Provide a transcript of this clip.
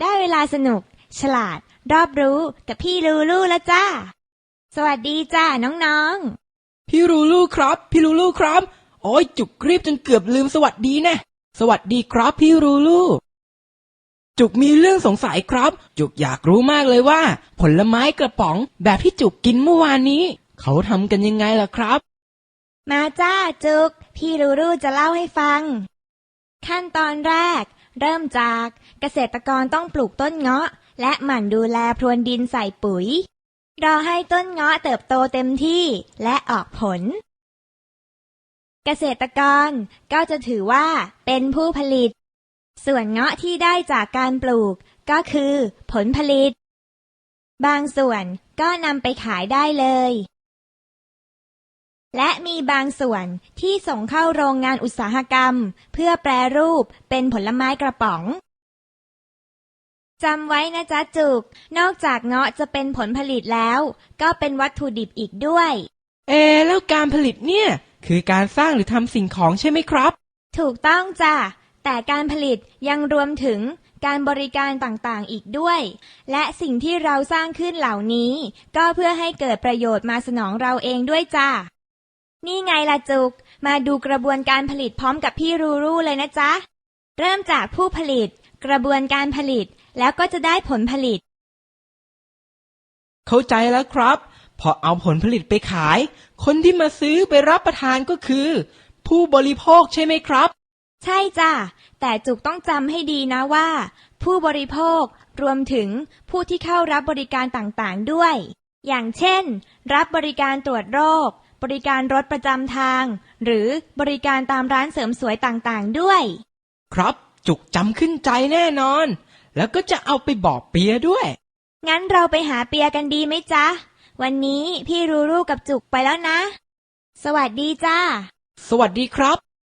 ได้เวลาสนุก ฉลาด รอบรู้กับพี่ลูลูแล้วจ้า สวัสดีจ้าน้องพี่ลูลูครับ พี่ลูลูครับ โอ้ยจุกรีบจนเกือบลืมสวัสดีแนะสวัสดีครับพี่ลูลูจุกมีเรื่องสงสัยครับ จุกอยากรู้มากเลยว่า ผลไม้กระป๋องแบบที่จุกกินเมื่อวานนี้ เขาทำกันยังไงล่ะครับๆมาจ้าจุก พี่ลูลูจะเล่าให้ฟัง ขั้นตอนแรก เริ่มจากเกษตรกรต้องปลูกต้นเงาะ และหมั่นดูแลพรวนดินใส่ปุ๋ย รอให้ต้นเงาะเติบโตเต็มที่และออกผล เกษตรกรก็จะถือว่าเป็นผู้ผลิต ส่วนเงาะที่ได้จากการปลูกก็คือผลผลิต บางส่วนก็นำไปขายได้เลย และมีบางส่วนที่ส่งเข้าโรงงานอุตสาหกรรม เพื่อแปรรูปเป็นผลไม้กระป๋องจำไว้นะจ๊ะจุก นอกจากเงาะจะเป็นผลผลิตแล้ว ก็เป็นวัตถุดิบอีกด้วย เอะแล้วการผลิตเนี่ย คือการสร้างหรือทำสิ่งของใช่ไหมครับ ถูกต้องจ้ะ แต่การผลิตยังรวมถึงการบริการต่างๆอีกด้วย และสิ่งที่เราสร้างขึ้นเหล่านี้ ก็เพื่อให้เกิดประโยชน์มาสนองเราเองด้วยจ้ะ นี่ไงล่ะจุก มาดูกระบวนการผลิตพร้อมกับพี่รูรูเลยนะจ๊ะ เริ่มจากผู้ผลิต กระบวนการผลิต แล้วก็จะได้ผลผลิต เข้าใจแล้วครับ พอเอาผลผลิตไปขาย คนที่มาซื้อไปรับประทานก็คือ ผู้บริโภคใช่ไหมครับ ใช่จ้ะ แต่จุกต้องจำให้ดีนะว่า ผู้บริโภครวมถึงผู้ที่เข้ารับบริการต่างๆด้วย อย่างเช่น รับบริการตรวจโรค บริการรถประจำทาง หรือบริการตามร้านเสริมสวยต่างๆด้วย ครับจุกจำขึ้นใจแน่นอน แล้วก็จะเอาไปบอกเปียด้วย งั้นเราไปหาเปียกันดีไหมจ๊ะ วันนี้พี่รูรูกับจุกไปแล้วนะ สวัสดีจ้า สวัสดีครับ